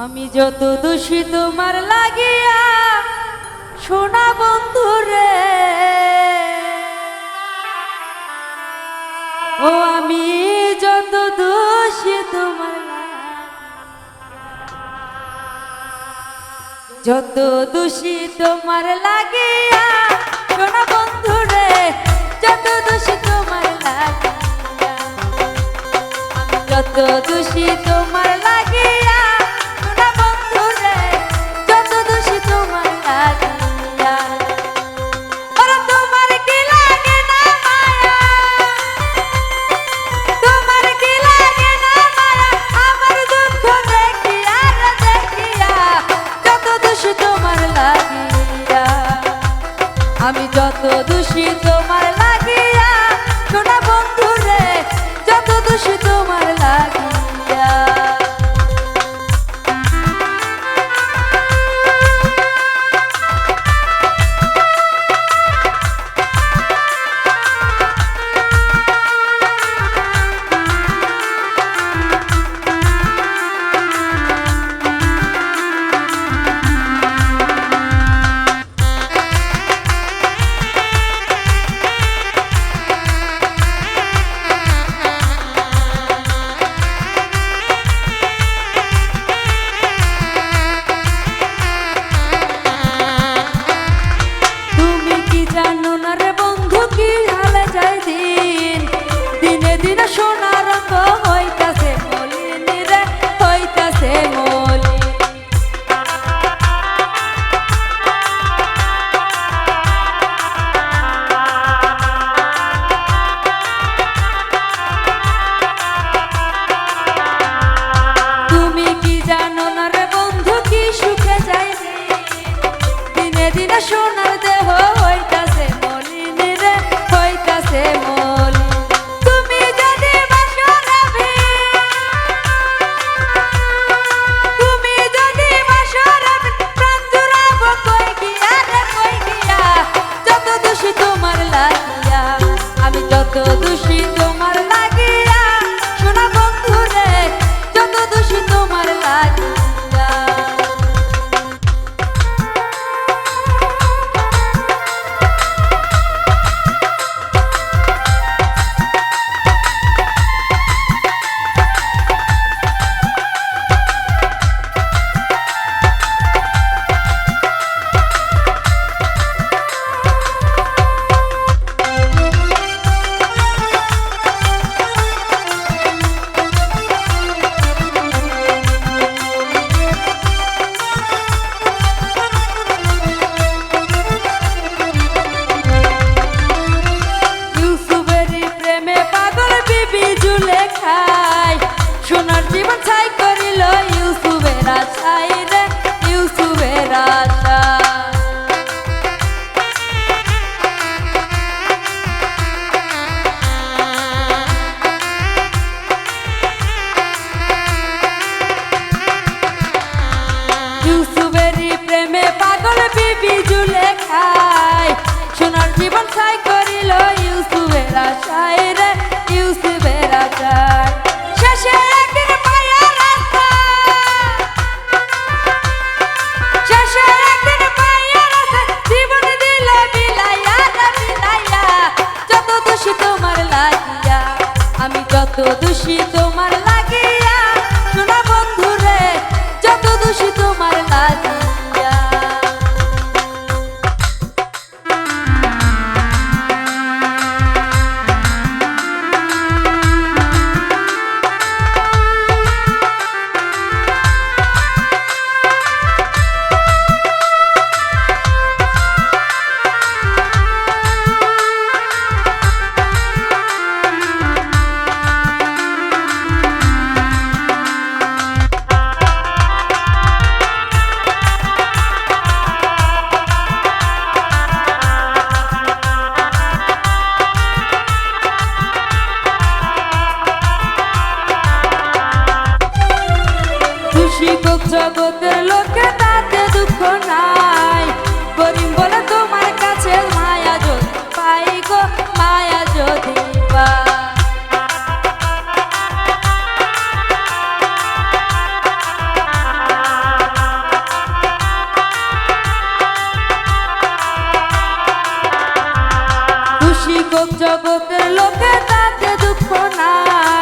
আমি যত দোষী তোমার লাগিয়া, সোনা বন্ধু রে। ও, আমি যত দোষী তোমার যত দোষী তোমার লাগিয়া, সোনা বন্ধু রে, যত দোষী তোমার লাগিয়া যত দোষী তোমার লাগিয়া। আমি যত দোষী তোমার লাগিয়া ছোটা বন্ধু রে যত দোষী তোমার should পাগল বিবি জুলে সোনার জীবন ছাই করিল রে শেষে একদিন রাস্তা শেষে একদিন রাস্তা জীবন দিল বিলাইয়া বিলাইয়া যত দোষী তোমার লাগিয়া, আমি যত দোষী শিবক জগতের লোকে তাতে দুঃখ নাই। করিম বলে, তোমার কাছে মায়া যদি পাই গো, মায়া যদি পাই। জগতের লোকে তাতে দুঃখ নাই।